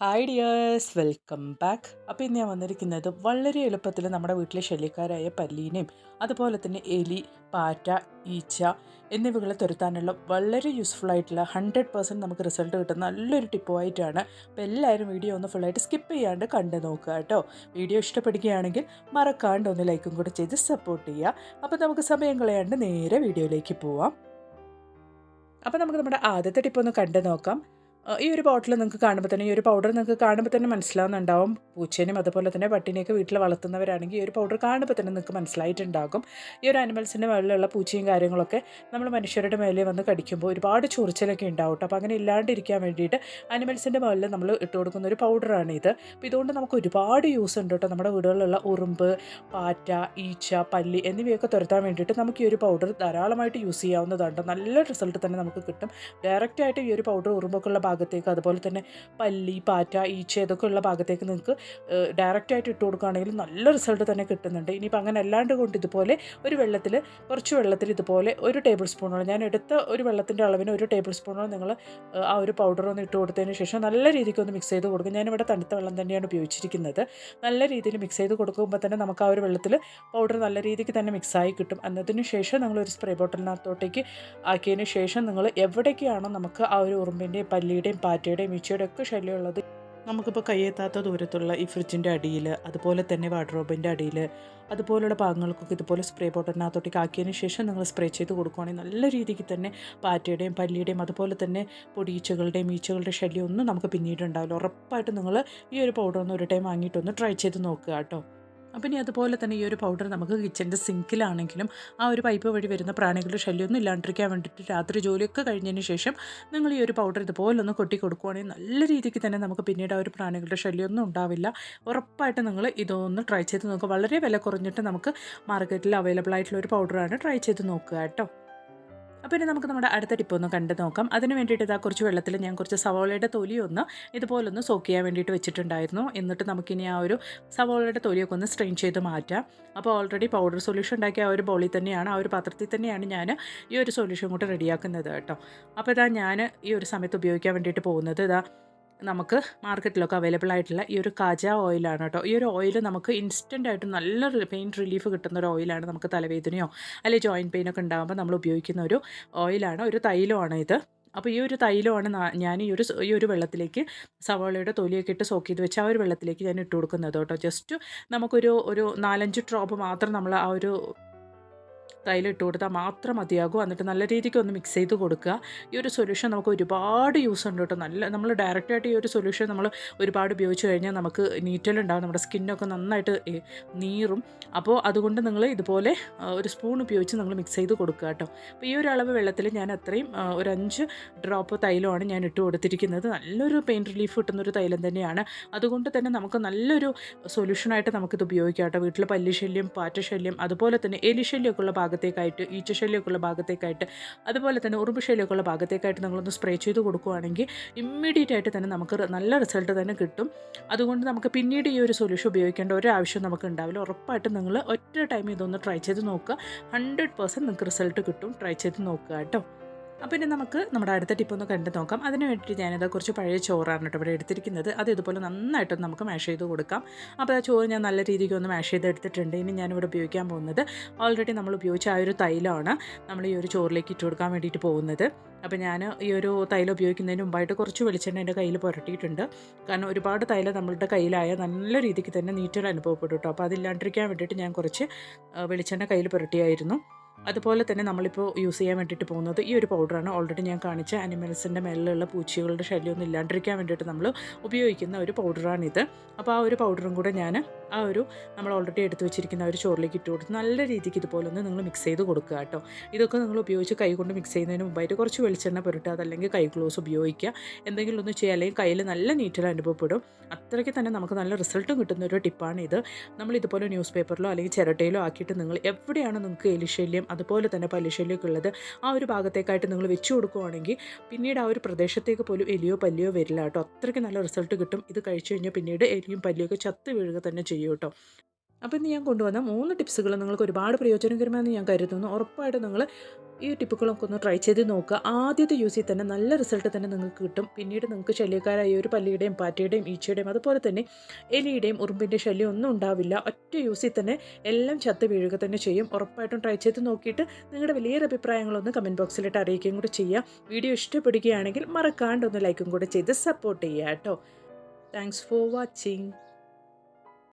Hi dears welcome back അപ്പോൾ ഇന്ന് ഞാൻ വന്നിരിക്കുന്നത് വളരെ എളുപ്പത്തിൽ നമ്മുടെ വീട്ടിലെ ശല്യക്കാരായ പല്ലീനെയും അതുപോലെ തന്നെ എലി പാറ്റ ഈച്ച എന്നിവകളെ തുരത്താനുള്ള വളരെ യൂസ്ഫുൾ ആയിട്ടുള്ള ഹൺഡ്രഡ് പെർസെന്റ് നമുക്ക് റിസൾട്ട് കിട്ടുന്ന നല്ലൊരു ടിപ്പുമായിട്ടാണ് അപ്പോൾ എല്ലാവരും വീഡിയോ ഒന്ന് ഫുള്ളായിട്ട് സ്കിപ്പ് ചെയ്യാണ്ട് കണ്ടു നോക്കുക കേട്ടോ. വീഡിയോ ഇഷ്ടപ്പെടുകയാണെങ്കിൽ മറക്കാണ്ട് ഒന്ന് ലൈക്കും കൂടെ ചെയ്ത് സപ്പോർട്ട് ചെയ്യുക. അപ്പോൾ നമുക്ക് സമയം കളയാണ്ട് നേരെ വീഡിയോയിലേക്ക് പോവാം. അപ്പോൾ നമുക്ക് നമ്മുടെ ആദ്യത്തെ ടിപ്പ് ഒന്ന് കണ്ടു നോക്കാം. ഈ ഒരു ബോട്ടിൽ നിങ്ങൾക്ക് കാണുമ്പോൾ തന്നെ ഈ ഒരു പൗഡർ നിങ്ങൾക്ക് കാണുമ്പോൾ തന്നെ മനസ്സിലാവുന്നുണ്ടാവും. പൂച്ചേനും അതുപോലെ തന്നെ പട്ടിനെയൊക്കെ വീട്ടിൽ വളർത്തുന്നവരാണെങ്കിൽ ഈ ഒരു പൗഡർ കാണുമ്പോൾ തന്നെ നിങ്ങൾക്ക് മനസ്സിലായിട്ടുണ്ടാകും. ഈ ഒരു അനിമൽസിന്റെ മേളിലുള്ള പൂച്ചയും കാര്യങ്ങളൊക്കെ നമ്മൾ മനുഷ്യരുടെ മേലെ വന്ന് കടിക്കുമ്പോൾ ഒരുപാട് ചൊറിച്ചിലൊക്കെ ഉണ്ടാവും അപ്പോൾ അങ്ങനെ ഇല്ലാണ്ടിരിക്കാൻ വേണ്ടിയിട്ട് അനിമൽസിന്റെ മേളിൽ നമ്മൾ ഇട്ട് കൊടുക്കുന്ന ഒരു പൗഡറാണ് ഇത്. അപ്പോൾ ഇതുകൊണ്ട് നമുക്ക് ഒരുപാട് യൂസ് ഉണ്ട് കേട്ടോ നമ്മുടെ വീടുകളിലുള്ള ഉറുമ്പ് പാറ്റ ഈച്ച പല്ലി എന്നിവയൊക്കെ തുരത്താൻ വേണ്ടിയിട്ട് നമുക്ക് ഈ ഒരു പൗഡർ ധാരാളമായിട്ട് യൂസ് ചെയ്യാവുന്നതാണ് നല്ല റിസൾട്ട് തന്നെ നമുക്ക് കിട്ടും. ഡയറക്റ്റായിട്ട് ഈ ഒരു പൗഡർ ഉറുമ്പൊക്കെ ഉള്ള ഭാഗത്തേക്ക് അതുപോലെ തന്നെ പല്ലി പാറ്റ ഈച്ച ഇതൊക്കെ ഉള്ള ഭാഗത്തേക്ക് നിങ്ങൾക്ക് ഡയറക്റ്റായിട്ട് ഇട്ട് കൊടുക്കുകയാണെങ്കിൽ നല്ല റിസൾട്ട് തന്നെ കിട്ടുന്നുണ്ട്. ഇനിയിപ്പോൾ അങ്ങനെ അല്ലാണ്ട് കൊണ്ട് ഇതുപോലെ ഒരു വെള്ളത്തിൽ കുറച്ച് വെള്ളത്തിൽ ഇതുപോലെ ഒരു ടേബിൾ സ്പൂണോളം ഞാൻ എടുത്ത ഒരു വെള്ളത്തിന്റെ അളവിന് ഒരു ടേബിൾ സ്പൂണോളം നിങ്ങൾ ആ ഒരു പൗഡർ ഒന്ന് ഇട്ട് കൊടുത്തതിന് ശേഷം നല്ല രീതിക്ക് ഒന്ന് മിക്സ് ചെയ്ത് കൊടുക്കും. ഞാനിവിടെ തണുത്ത വെള്ളം തന്നെയാണ് ഉപയോഗിച്ചിരിക്കുന്നത്. നല്ല രീതിയിൽ മിക്സ് ചെയ്ത് കൊടുക്കുമ്പോൾ തന്നെ നമുക്ക് ആ ഒരു വെള്ളത്തിൽ പൗഡർ നല്ല രീതിക്ക് തന്നെ മിക്സായി കിട്ടും. എന്നതിന് ശേഷം നിങ്ങൾ ഒരു സ്പ്രേ ബോട്ടിലിനകത്തോട്ടേക്ക് ആക്കിയതിന് ശേഷം നിങ്ങൾ എവിടേക്കാണോ നമുക്ക് ആ ഒരു ഉറുമ്പിന്റെ പല്ലി എലിയുടെയും പാറ്റയുടെയും മിച്ചയുടെ ഒക്കെ ശല്യമുള്ളത് നമുക്കിപ്പോൾ കയ്യെത്താത്ത ദൂരത്തുള്ള ഈ ഫ്രിഡ്ജിന്റെ അടിയിൽ അതുപോലെ തന്നെ വാർഡ്രോബിന്റെ അടിയിൽ അതുപോലുള്ള ഭാഗങ്ങൾക്കൊക്കെ ഇതുപോലെ സ്പ്രേ ബോട്ടലിനകത്തോട്ടേക്ക് ആക്കിയതിന് ശേഷം നിങ്ങൾ സ്പ്രേ ചെയ്ത് കൊടുക്കുകയാണെങ്കിൽ നല്ല രീതിക്ക് തന്നെ പാറ്റയുടെയും പല്ലിയുടെയും അതുപോലെ തന്നെ പൊടിയീച്ചകളുടെയും ഈച്ചകളുടെ ശല്യം ഒന്നും നമുക്ക് പിന്നീട് ഉണ്ടാവില്ല. ഉറപ്പായിട്ടും നിങ്ങൾ ഈ ഒരു പൗഡർ ഒന്ന് ഒരു ടൈം വാങ്ങിയിട്ടൊന്ന് ട്രൈ ചെയ്ത് നോക്കുക കേട്ടോ. അപ്പം ഇനി അതുപോലെ തന്നെ ഈ ഒരു പൗഡർ നമുക്ക് കിച്ചന്റെ സിങ്കിലാണെങ്കിലും ആ ഒരു പൈപ്പ് വഴി വരുന്ന പ്രാണികളുടെ ശല്യമൊന്നും ഇല്ലാണ്ടിരിക്കാൻ വേണ്ടിയിട്ട് രാത്രി ജോലിയൊക്കെ കഴിഞ്ഞതിന് ശേഷം നിങ്ങൾ ഈ ഒരു പൗഡർ ഇതുപോലെ ഒന്ന് കൊട്ടി കൊടുക്കുകയാണെങ്കിൽ നല്ല രീതിക്ക് തന്നെ നമുക്ക് പിന്നീട് ആ ഒരു പ്രാണികളുടെ ശല്യമൊന്നും ഉണ്ടാവില്ല. ഉറപ്പായിട്ട് നിങ്ങൾ ഇതൊന്ന് ട്രൈ ചെയ്ത് നോക്കുക. വളരെ വില കുറഞ്ഞിട്ട് നമുക്ക് മാർക്കറ്റിൽ അവൈലബിൾ ആയിട്ടുള്ള ഒരു പൗഡറാണ് ട്രൈ ചെയ്ത് നോക്കുക കേട്ടോ. അപ്പോൾ നമുക്ക് നമ്മുടെ അടുത്ത ടിപ്പ് ഒന്ന് കണ്ടു നോക്കാം. അതിന് വേണ്ടിയിട്ട് ഇതാ കുറച്ച് വെള്ളത്തിൽ ഞാൻ കുറച്ച് സവോളയുടെ തൊലി ഒന്ന് ഇതുപോലൊന്ന് സോക്ക് ചെയ്യാൻ വേണ്ടിയിട്ട് വെച്ചിട്ടുണ്ടായിരുന്നു. എന്നിട്ട് നമുക്കിനി ആ ഒരു സവോളയുടെ തൊലിയൊക്കെ ഒന്ന് സ്ട്രെയിൻ ചെയ്ത് മാറ്റാം. അപ്പോൾ ഓൾറെഡി പൗഡർ സൊല്യൂഷൻ ഉണ്ടാക്കിയ ആ ഒരു ബോളിൽ തന്നെയാണ് ആ ഒരു പാത്രത്തിൽ തന്നെയാണ് ഞാൻ ഈ ഒരു സൊല്യൂഷൻ കൂടെ റെഡിയാക്കുന്നത് കേട്ടോ. അപ്പോൾ ഇതാ ഞാൻ ഈ ഒരു സമയത്ത് ഉപയോഗിക്കാൻ വേണ്ടിയിട്ട് പോകുന്നത്. ഇതാ നമുക്ക് മാർക്കറ്റിലൊക്കെ അവൈലബിൾ ആയിട്ടുള്ള ഈ ഒരു കാജ ഓയിലാണ് കേട്ടോ. ഈ ഒരു ഓയിൽ നമുക്ക് ഇൻസ്റ്റന്റ് ആയിട്ട് നല്ല പെയിൻ റിലീഫ് കിട്ടുന്ന ഒരു ഓയിലാണ് നമുക്ക് തലവേദനയോ അല്ലെങ്കിൽ ജോയിന്റ് പെയിനൊക്കെ ഉണ്ടാകുമ്പോൾ നമ്മൾ ഉപയോഗിക്കുന്ന ഒരു ഓയിലാണ് ഒരു തൈലമാണ് ഇത്. അപ്പോൾ ഈ ഒരു തൈലമാണ് ഞാൻ ഈ ഒരു ഈ ഒരു വെള്ളത്തിലേക്ക് സവാളയുടെ തൊലിയൊക്കെ ഇട്ട് സോക്ക് ചെയ്ത് വെച്ച് ആ ഒരു വെള്ളത്തിലേക്ക് ഞാൻ ഇട്ട് കൊടുക്കുന്നത് കേട്ടോ. ജസ്റ്റ് നമുക്കൊരു ഒരു നാലഞ്ച് ഡ്രോപ്പ് മാത്രം നമ്മൾ ആ ഒരു തൈലം ഇട്ട് കൊടുത്താൽ മാത്രം മതിയാകും. എന്നിട്ട് നല്ല രീതിക്ക് ഒന്ന് മിക്സ് ചെയ്ത് കൊടുക്കുക. ഈ ഒരു സൊല്യൂഷൻ നമുക്ക് ഒരുപാട് യൂസ് ഉണ്ട് കേട്ടോ. നല്ല നമ്മൾ ഡയറക്റ്റായിട്ട് ഈ ഒരു സൊല്യൂഷൻ നമ്മൾ ഒരുപാട് ഉപയോഗിച്ച് കഴിഞ്ഞാൽ നമുക്ക് നീറ്റലുണ്ടാകും നമ്മുടെ സ്കിന്നൊക്കെ നന്നായിട്ട് നീറും. അപ്പോൾ അതുകൊണ്ട് നിങ്ങൾ ഇതുപോലെ ഒരു സ്പൂൺ ഉപയോഗിച്ച് നിങ്ങൾ മിക്സ് ചെയ്ത് കൊടുക്കുക കേട്ടോ. അപ്പോൾ ഈ ഒരു അളവ് വെള്ളത്തിൽ ഞാൻ അത്രയും ഒരു അഞ്ച് ഡ്രോപ്പ് തൈലമാണ് ഞാൻ ഇട്ട് കൊടുത്തിരിക്കുന്നത്. നല്ലൊരു പെയിൻ റിലീഫ് കിട്ടുന്ന ഒരു തൈലം തന്നെയാണ്. അതുകൊണ്ട് തന്നെ നമുക്ക് നല്ലൊരു സൊല്യൂഷനായിട്ട് നമുക്കിത് ഉപയോഗിക്കാം കേട്ടോ. വീട്ടിൽ പല്ലിശല്യം പാറ്റശല്യം അതുപോലെ തന്നെ എലിശല്യമൊക്കെ ഉള്ള ഭാഗത്തേക്കായിട്ട് ഈച്ചശല്യമൊക്കെയുള്ള ഭാഗത്തേക്കായിട്ട് അതുപോലെ തന്നെ ഉറുമ്പ് ശല്യമൊക്കെ ഉള്ള ഭാഗത്തേക്കായിട്ട് നിങ്ങളൊന്ന് സ്പ്രേ ചെയ്ത് കൊടുക്കുകയാണെങ്കിൽ ഇമ്മീഡിയറ്റ് ആയിട്ട് തന്നെ നമുക്ക് നല്ല റിസൾട്ട് തന്നെ കിട്ടും. അതുകൊണ്ട് നമുക്ക് പിന്നീട് ഈ ഒരു സൊല്യൂഷൻ ഉപയോഗിക്കേണ്ട ഒരു ആവശ്യം നമുക്ക് ഉണ്ടാവില്ല. ഉറപ്പായിട്ടും നിങ്ങൾ ഒറ്റ ടൈം ഇതൊന്ന് ട്രൈ ചെയ്ത് നോക്കുക. ഹൺഡ്രഡ് പെർസെന്റ് നിങ്ങൾക്ക് റിസൾട്ട് കിട്ടും. ട്രൈ ചെയ്ത് നോക്കുക കേട്ടോ. അപ്പോൾ ഇനി നമുക്ക് നമ്മുടെ അടുത്ത ടിപ്പ് ഒന്ന് കണ്ടു നോക്കാം. അതിന് വേണ്ടിയിട്ട് ഞാനിത് കുറച്ച് പഴയ ചോറാണ് കേട്ടോ ഇവിടെ എടുത്തിരിക്കുന്നത്. അത് ഇതുപോലെ നന്നായിട്ടൊന്ന് നമുക്ക് മാഷ് ചെയ്ത് കൊടുക്കാം. അപ്പോൾ ആ ചോറ് ഞാൻ നല്ല രീതിക്ക് ഒന്ന് മാഷ് ചെയ്ത് എടുത്തിട്ടുണ്ട്. ഇനി ഞാനിവിടെ ഉപയോഗിക്കാൻ പോകുന്നത് ഓൾറെഡി നമ്മൾ ഉപയോഗിച്ച ആ ഒരു തൈലമാണ് നമ്മൾ ഈ ഒരു ചോറിലേക്ക് ഇട്ട് കൊടുക്കാൻ വേണ്ടിയിട്ട് പോകുന്നത്. അപ്പോൾ ഞാൻ ഈ ഒരു തൈലം ഉപയോഗിക്കുന്നതിന് മുമ്പായിട്ട് കുറച്ച് വെളിച്ചെണ്ണ എന്റെ കയ്യിൽ പുരട്ടിയിട്ടുണ്ട്. കാരണം ഒരുപാട് തൈലം നമ്മളുടെ കയ്യിലായ നല്ല രീതിക്ക് തന്നെ നീറ്റൽ അനുഭവപ്പെട്ടു കേട്ടോ. അപ്പോൾ അതില്ലാണ്ടിരിക്കാൻ വേണ്ടിയിട്ട് ഞാൻ കുറച്ച് വെളിച്ചെണ്ണ കയ്യിൽ പുരട്ടിയായിരുന്നു. അതുപോലെ തന്നെ നമ്മളിപ്പോൾ യൂസ് ചെയ്യാൻ വേണ്ടിയിട്ട് പോകുന്നത് ഈ ഒരു പൗഡറാണ് ഓൾറെഡി ഞാൻ കാണിച്ച അനിമൽസിന്റെ മേളിലുള്ള പൂച്ചകളുടെ ശല്യമൊന്നും ഇല്ലാണ്ടിരിക്കാൻ വേണ്ടിയിട്ട് നമ്മൾ ഉപയോഗിക്കുന്ന ഒരു പൗഡറാണിത് അപ്പോൾ ആ ഒരു പൗഡറും കൂടെ ഞാൻ ആ ഒരു നമ്മൾ ഓൾറെഡി എടുത്തു വെച്ചിരിക്കുന്ന ഒരു ചോറിലേക്ക് ഇട്ട് കൊടുത്ത് നല്ല രീതിക്ക് ഇതുപോലെ ഒന്ന് നിങ്ങൾ മിക്സ് ചെയ്ത് കൊടുക്കുക കേട്ടോ. ഇതൊക്കെ നിങ്ങൾ ഉപയോഗിച്ച് കൈ കൊണ്ട് മിക്സ് ചെയ്യുന്നതിന് മുമ്പായിട്ട് കുറച്ച് വെളിച്ചെണ്ണ പുരട്ടുക അതല്ലെങ്കിൽ കൈ ഗ്ലോസ് ഉപയോഗിക്കുക. എന്തെങ്കിലും ഒന്ന് ചെയ്യുക അല്ലെങ്കിൽ കയ്യിൽ നല്ല നീറ്റൽ അനുഭവപ്പെടും. അത്രയ്ക്ക് തന്നെ നമുക്ക് നല്ല റിസൾട്ടും കിട്ടുന്ന ഒരു ടിപ്പാണ് ഇത് നമ്മൾ ഇതുപോലെ ന്യൂസ് പേപ്പറിലോ അല്ലെങ്കിൽ ചിരട്ടയിലോ ആക്കിയിട്ട് നിങ്ങൾ എവിടെയാണ് നിങ്ങൾക്ക് എലിശല്യം അതുപോലെ തന്നെ പല്ലുശല്യമൊക്കെ ഉള്ളത് ആ ഒരു ഭാഗത്തേക്കായിട്ട് നിങ്ങൾ വെച്ചു കൊടുക്കുവാണെങ്കിൽ പിന്നീട് ആ ഒരു പ്രദേശത്തേക്ക് പോലും എലിയോ പല്ലിയോ വരില്ല കേട്ടോ. അത്രയ്ക്ക് നല്ല റിസൾട്ട് കിട്ടും. ഇത് കഴിച്ചു കഴിഞ്ഞാൽ പിന്നീട് എലിയും പല്ലിയൊക്കെ ചത്ത് വീഴുക തന്നെ ചെയ്യും കേട്ടോ. അപ്പോൾ ഇന്ന് ഞാൻ കൊണ്ടുവന്ന മൂന്ന് ടിപ്സുകൾ നിങ്ങൾക്ക് ഒരുപാട് പ്രയോജനകരമാണെന്ന് ഞാൻ കരുതുന്നു. ഉറപ്പായിട്ട് നിങ്ങൾ ഈ ടിപ്പുകളൊക്കെ ഒന്ന് ട്രൈ ചെയ്ത് നോക്കുക. ആദ്യത്തെ യൂസിൽ തന്നെ നല്ല റിസൾട്ട് തന്നെ നിങ്ങൾക്ക് കിട്ടും. പിന്നീട് നിങ്ങൾക്ക് ശല്യക്കാരായ ഒരു പല്ലിയുടെയും പാറ്റയുടെയും ഈച്ചയുടെയും അതുപോലെ തന്നെ എലിയുടെയും ഉറുമ്പിന്റെ ശല്യം ഒന്നും ഉണ്ടാവില്ല. ഒറ്റ യൂസിൽ തന്നെ എല്ലാം ചത്ത് വീഴുക തന്നെ ചെയ്യും. ഉറപ്പായിട്ടും ട്രൈ ചെയ്ത് നോക്കിയിട്ട് നിങ്ങളുടെ വലിയൊരു അഭിപ്രായങ്ങളൊന്ന് കമന്റ് ബോക്സിലിട്ട് അറിയിക്കുകയും കൂടി ചെയ്യുക വീഡിയോ ഇഷ്ടപ്പെടുകയാണെങ്കിൽ മറക്കാണ്ട് ഒന്ന് ലൈക്കും കൂടെ ചെയ്ത് സപ്പോർട്ട് ചെയ്യുക കേട്ടോ. Thanks for watching